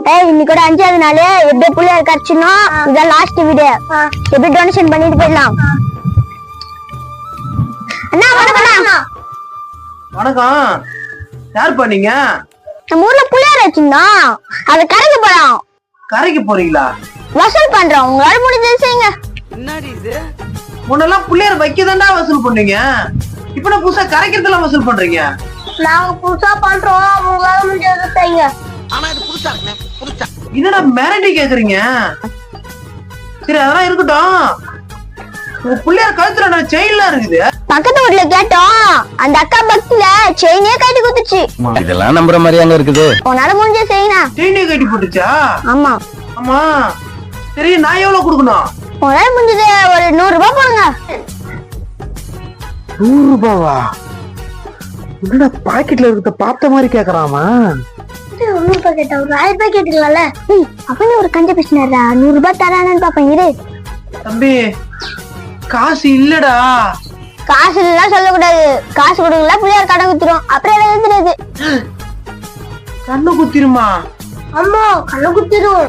ஏய் இன்னைக்கு கூட அஞ்சாவது நாள். எப்படி புள்ளையார் கரைச்சினோம் இதான் லாஸ்ட் வீடியோ எப்படி டொனேஷன் பண்ணிட்டு போயிடலாம்? அண்ணா வணக்கம்ண்ணா. வணக்கம். யார் பண்ணீங்க நம்ம ஊர்ல புள்ளையார் வச்சிருந்தோம் அதை கரைக்க போறோம் கரைக்கு போறீங்களா? வசூல் பண்றோம். உங்களால முடிஞ்சது செய்யுங்க. முன்னெல்லாம் பிள்ளையார் வைக்க வசூல் பண்ணீங்க. இப்ப நான் புதுசா கரைக்கிறதுலாம் வசூல் பண்றீங்க. நாங்க புதுசா பண்றோம். உங்களால முடிஞ்சது செய்யுங்க. என்னடா மிரட்டி கேக்குறீங்க? சரி அதெல்லாம் இருக்கட்டும். உங்க பிள்ளையார் கழுத்துல நான் செயின்லாம் இருக்குது. பக்கத்து வீட்ல கேட்டோம் அந்த அக்கா பக்தியில செயினே கட்டி குத்துச்சு இதெல்லாம் நம்புற மாதிரி அங்க இருக்குது. உன்னால முடிஞ்ச செய்யினா செயினே கட்டி போட்டுச்சா? ஆமா. ஆமா. சரி நான் எவ்வளவு கொடுக்கணும்? உன்னால முடிஞ்சது ஒரு நூறு ரூபாய் போடுங்க. நூறு ரூபாவா? என்னடா பாக்கெட்ல இருக்க பார்த்த மாதிரி கேக்குறாமா நூறு ரூபாய் கேட்டா ஒரு ஆயிரம் ரூபாய் கேட்டுக்கலாம்ல அப்படின்னு ஒரு கஞ்ச பேசினாரா நூறு ரூபாய் தரானு பாப்பேன் இரு. தம்பி காசு இல்லடா. காசு எல்லாம் சொல்லக்கூடாது. காசு கொடுக்கல பிள்ளையார் கடன் குத்துரும் அப்புறம் எழுதுறது கண்ணு குத்திருமா? அம்மா கடன் குத்திரும்.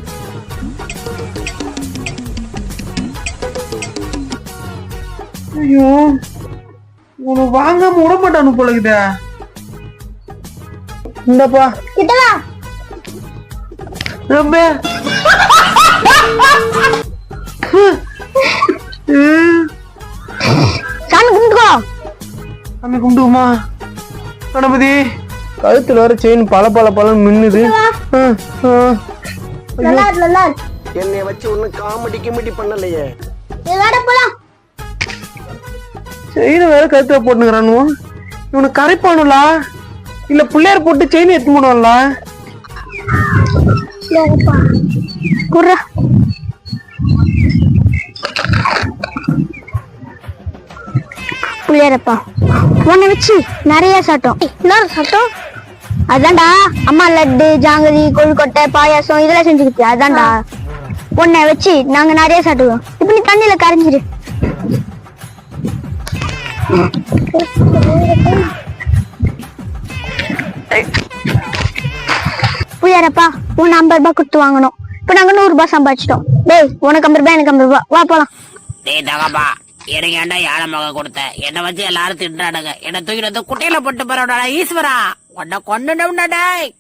ஐயோ உன வாங்காம விட மாட்டானு போல இந்தப்பா. கிட்டவா? ரொம்ப. சாமி கும்பிட்டுக்கோ. சாமி கும்பிடுவோமா? கணபதி கழுத்துல வர செயின் பல பல பல மின்னுது. ஆ, ஆ. நல்லா இருக்கு, நல்லா இருக்கு. என்னை வச்சு ஒன்னும் காமெடி கிமெடி பண்ணலையே. செயின் வேற கழுத்துல போட்டுக்கிறானு இவனுக்கு கரைப்பானுலா இல்ல பிள்ளையார் போட்டு செயின் எடுத்து போடுவான்ல? குர்ரா. புள்ளியாரப்பா. உன்னை வச்சு நிறைய சாட்டம் இன்னொரு சாட்டம் அதான்டா அம்மா லட்டு ஜாங்கிரி கொழுக்கொட்டை பாயாசம் இதெல்லாம் செஞ்சுக்கிட்டு அதான்டா உன்னை வச்சு நாங்க நிறைய சாட்டுவோம் இப்ப நீ தண்ணியில கரைஞ்சிரு. புள்ளியாரப்பா. உன் ஐம்பது ரூபாய் கொடுத்து வாங்கணும். இப்ப நாங்க நூறு ரூபாய் சம்பாதிச்சிட்டோம். டேய் உனக்கு ஐம்பது ரூபாய் எனக்கு ஐம்பது ரூபாய். வா போலாம். டேய் தகப்பா எனக்கு ஏன்டா யாழ மக கொடுத்த? என்னை வச்சு எல்லாரும் திட்டுறானுங்க. என்ன தூக்கிட்டு வந்து குட்டையில போட்டு போறோட ஈஸ்வரா. உன்னை கொண்டுடா டேய்.